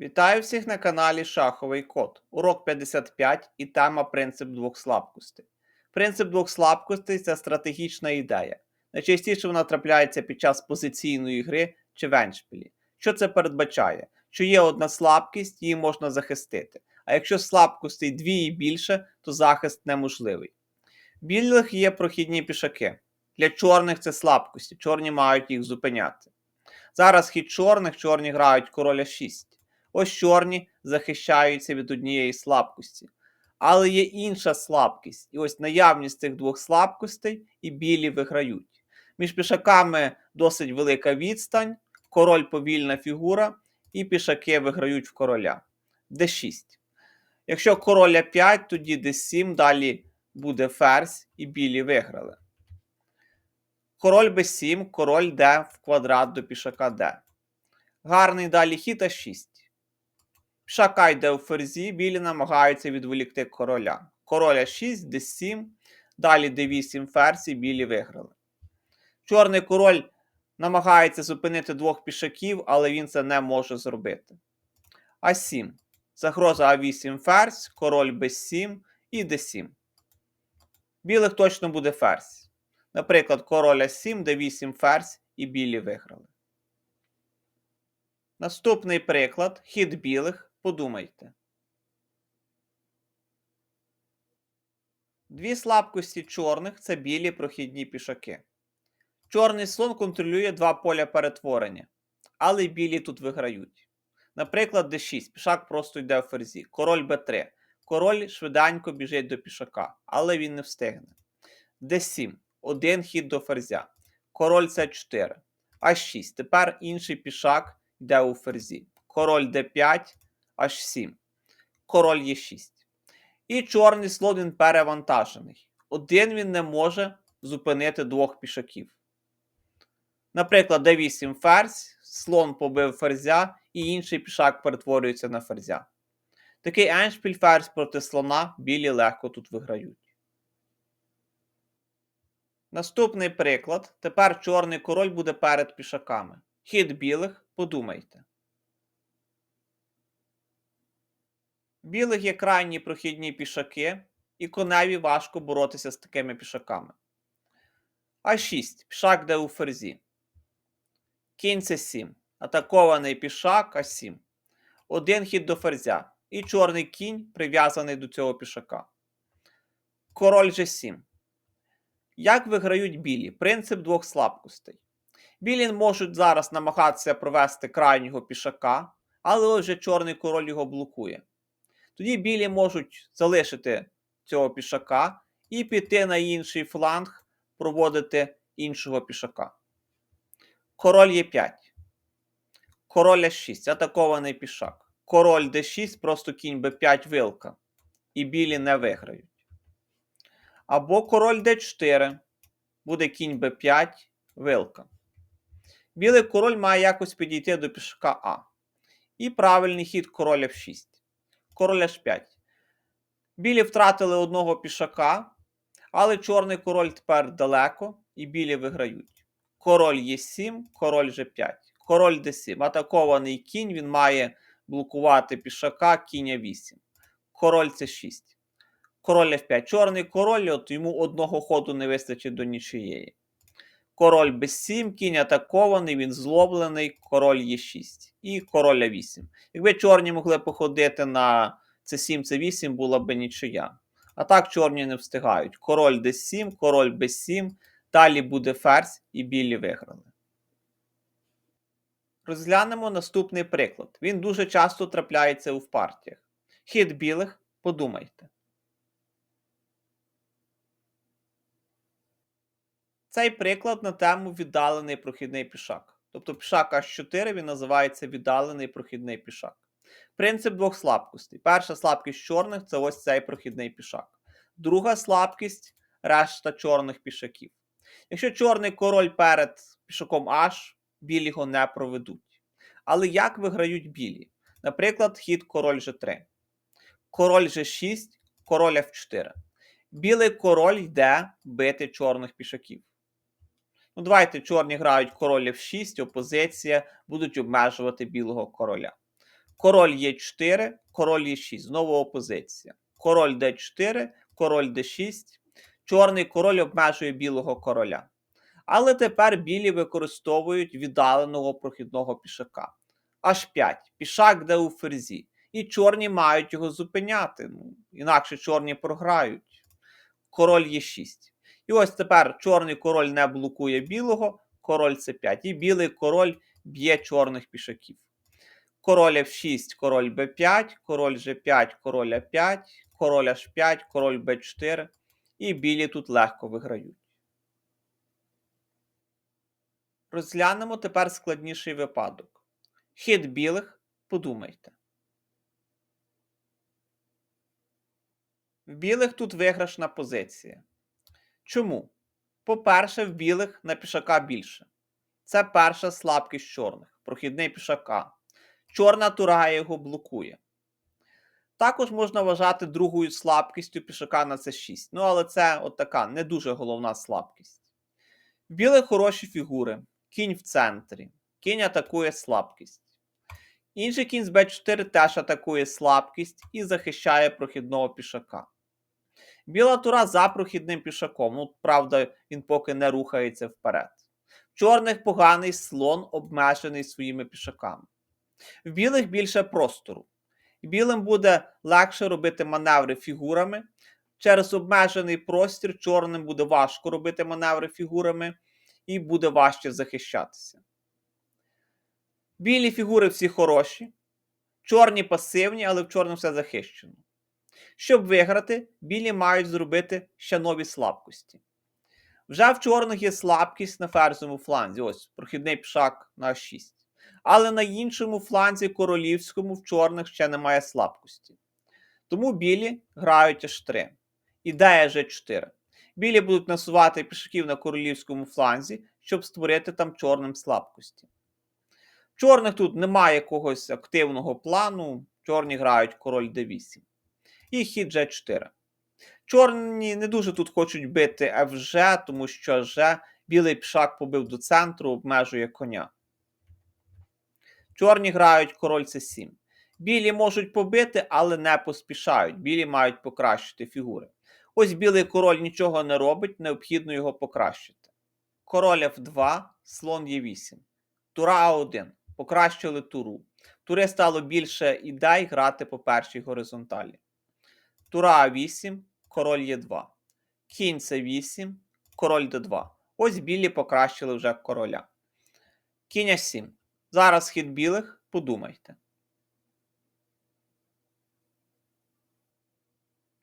Вітаю всіх на каналі Шаховий Код. Урок 55 і тема Принцип двох слабкостей. Принцип двох слабкостей це стратегічна ідея. Найчастіше вона трапляється під час позиційної гри чи веншпілі. Що це передбачає? Що є одна слабкість, її можна захистити. А якщо слабкостей дві і більше, то захист неможливий. Білих є прохідні пішаки. Для чорних це слабкості, чорні мають їх зупиняти. Зараз хід чорних, чорні грають короля 6. Ось чорні захищаються від однієї слабкості. Але є інша слабкість. І ось наявність цих двох слабкостей і білі виграють. Між пішаками досить велика відстань, король повільна фігура, і пішаки виграють в короля. d6. Якщо короля 5, тоді d7, далі буде ферзь, і білі виграли. Король b7, король d в квадрат до пішака d. Гарний далі хід а6. Пішака йде у ферзі, білі намагаються відволікти короля. Короля 6, d7, далі d8 ферзь і білі виграли. Чорний король намагається зупинити двох пішаків, але він це не може зробити. А7. Загроза А8 ферзь, король b7 і d7. Білих точно буде ферзь. Наприклад, король А7, d8 ферзь і білі виграли. Наступний приклад хід білих. Подумайте. Дві слабкості чорних це білі прохідні пішаки. Чорний слон контролює два поля перетворення, але білі тут виграють. Наприклад, d6, пішак просто йде в ферзі. Король b3. Король швиденько біжить до пішака, але він не встигне. d7. Один хід до ферзя. Король c4. А6. Тепер інший пішак йде у ферзі. Король d5 H7. Король є 6. І чорний слон він перевантажений. Один він не може зупинити двох пішаків. Наприклад, d8 ферзь, слон побив ферзя, і інший пішак перетворюється на ферзя. Такий еншпіль ферзь проти слона білі легко тут виграють. Наступний приклад. Тепер чорний король буде перед пішаками. Хід білих, подумайте. Білих є крайні прохідні пішаки, і коневі важко боротися з такими пішаками. А6. Пішак де у ферзі. Кінь це 7. Атакований пішак А7. Один хід до ферзя. І чорний кінь прив'язаний до цього пішака. Король G7. Як виграють білі? Принцип двох слабкостей. Білі можуть зараз намагатися провести крайнього пішака, але вже чорний король його блокує. Тоді білі можуть залишити цього пішака і піти на інший фланг, проводити іншого пішака. Король є 5. Король С6. Атакований пішак. Король d6, просто кінь b5 вилка. І білі не виграють. Або король d4. Буде кінь b5 вилка. Білий король має якось підійти до пішака А. І правильний хід король f6 король h5. Білі втратили одного пішака, але чорний король тепер далеко, і білі виграють. Король Е7, король G5, король d7. Атакований кінь, він має блокувати пішака, кінь 8. Король c6. Король F5. Чорний король, от йому одного ходу не вистачить до нічиєї. Король b7, кінь атакований, він злоблений, король Е6 і король А8. Якби чорні могли походити на c7, c8, була б нічия. А так чорні не встигають. Король d7, король b7, далі буде ферзь і білі виграли. Розглянемо наступний приклад. Він дуже часто трапляється у партіях. Хід білих, подумайте. Цей приклад на тему віддалений прохідний пішак. Тобто пішак H4 він називається віддалений прохідний пішак. Принцип двох слабкостей. Перша слабкість чорних це ось цей прохідний пішак. Друга слабкість решта чорних пішаків. Якщо чорний король перед пішаком H, білі його не проведуть. Але як виграють білі? Наприклад, хід король G3. Король G6, король F4. Білий король йде бити чорних пішаків. Ну, давайте чорні грають король F6, опозиція, будуть обмежувати білого короля. Король Е4, король Е6. Знову опозиція. Король Д4, король Д6. Чорний король обмежує білого короля. Але тепер білі використовують віддаленого прохідного пішака. H5. Пішак де у ферзі. І чорні мають його зупиняти. Ну, інакше чорні програють. Король Е6. І ось тепер чорний король не блокує білого, король С5. І білий король б'є чорних пішаків. Король F6, король Б5, король G5, король А5, король H5, король Б4. І білі тут легко виграють. Розглянемо тепер складніший випадок. Хід білих, подумайте. В білих тут виграшна позиція. Чому? По-перше, в білих на пішака більше. Це перша слабкість чорних, прохідний пішака. Чорна тура його блокує. Також можна вважати другою слабкістю пішака на С6. Ну, але це от така не дуже головна слабкість. В білих хороші фігури. Кінь в центрі. Кінь атакує слабкість. Інший кінь з Б4 теж атакує слабкість і захищає прохідного пішака. Біла тура за прохідним пішаком. Ну, правда, він поки не рухається вперед. В чорних поганий слон обмежений своїми пішаками. В білих більше простору. Білим буде легше робити маневри фігурами. Через обмежений простір чорним буде важко робити маневри фігурами і буде важче захищатися. Білі фігури всі хороші, чорні пасивні, але в чорному все захищено. Щоб виграти, білі мають зробити ще нові слабкості. Вже в чорних є слабкість на ферзовому фланзі. Ось прохідний пішак на 6. Але на іншому фланзі королівському в чорних ще немає слабкості. Тому білі грають H3. Ідея G4. Білі будуть насувати пішаків на королівському фланзі, щоб створити там чорним слабкості. Чорних тут немає якогось активного плану. Чорні грають король d8. І хід G4. Чорні не дуже тут хочуть бити FG, тому що G білий пішак побив до центру, обмежує коня. Чорні грають король С7. Білі можуть побити, але не поспішають. Білі мають покращити фігури. Ось білий король нічого не робить, необхідно його покращити. Король F2, слон Е8. Тура А1. Покращили туру. Тури стало більше ідей грати по першій горизонталі. Тура А8, король Е2. Кінь С8, король Д2. Ось білі покращили вже короля. Кінь А7. Зараз хід білих, подумайте.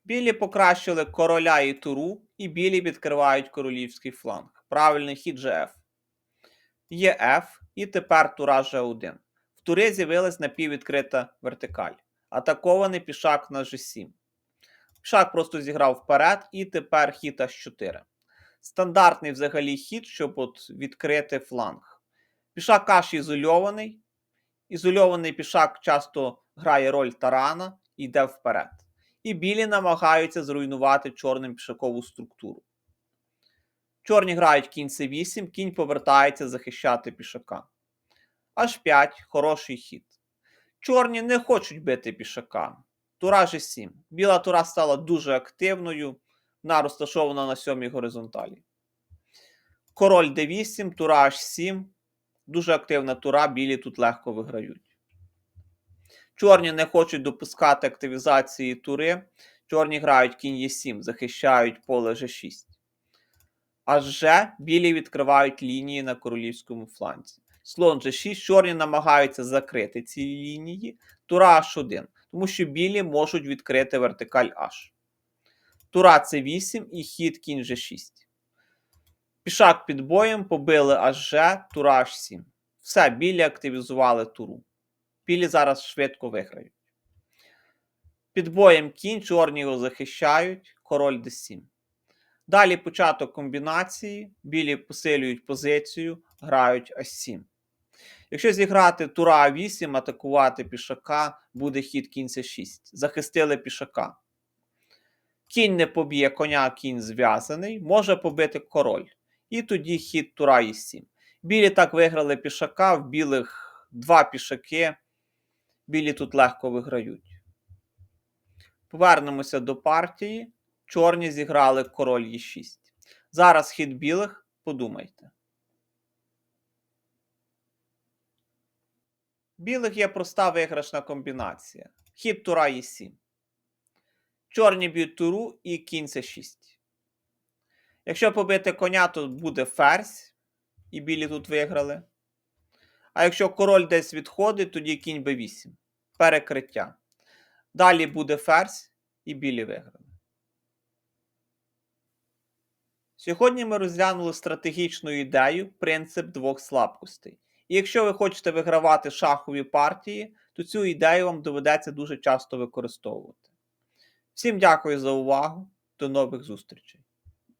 Білі покращили короля і туру, і білі відкривають королівський фланг. Правильний хід GF. Є F, і тепер тура G1. В турі з'явилась напіввідкрита вертикаль. Атакований пішак на G7. Пішак просто зіграв вперед, і тепер хід H4. Стандартний взагалі хід, щоб от відкрити фланг. Пішак H ізольований. Ізольований пішак часто грає роль тарана і йде вперед. І білі намагаються зруйнувати чорним пішакову структуру. Чорні грають кінь С8, кінь повертається захищати пішака. H5 хороший хід. Чорні не хочуть бити пішака. Тура G7. Біла тура стала дуже активною. Вона розташована на сьомій горизонталі. Король D8, тура H7. Дуже активна тура, білі тут легко виграють. Чорні не хочуть допускати активізації тури. Чорні грають кінь Е7, захищають поле G6. А Ж білі відкривають лінії на королівському фланці. Слон G6, чорні намагаються закрити ці лінії. Тура H1, тому що білі можуть відкрити вертикаль H. Тура С8 і хід кінь G6. Пішак під боєм побили HG, тура H7. Все, білі активізували туру. Білі зараз швидко виграють. Під боєм кінь, чорні його захищають, король d7. Далі початок комбінації. Білі посилюють позицію, грають А7. Якщо зіграти тура А8, атакувати пішака, буде хід кінь С6. Захистили пішака. Кінь не поб'є коня, кінь зв'язаний, може побити король. І тоді хід тура Е7. Білі так виграли пішака, в білих два пішаки. Білі тут легко виграють. Повернемося до партії. Чорні зіграли король Е6. Зараз хід білих, подумайте. Білих є проста виграшна комбінація. Хід тура Е7. Чорні б'ють туру і кінь С6. Якщо побити коня, то буде ферзь, і білі тут виграли. А якщо король десь відходить, тоді кінь b8. Перекриття. Далі буде ферзь, і білі виграли. Сьогодні ми розглянули стратегічну ідею принцип двох слабкостей. І якщо ви хочете вигравати шахові партії, то цю ідею вам доведеться дуже часто використовувати. Всім дякую за увагу. До нових зустрічей!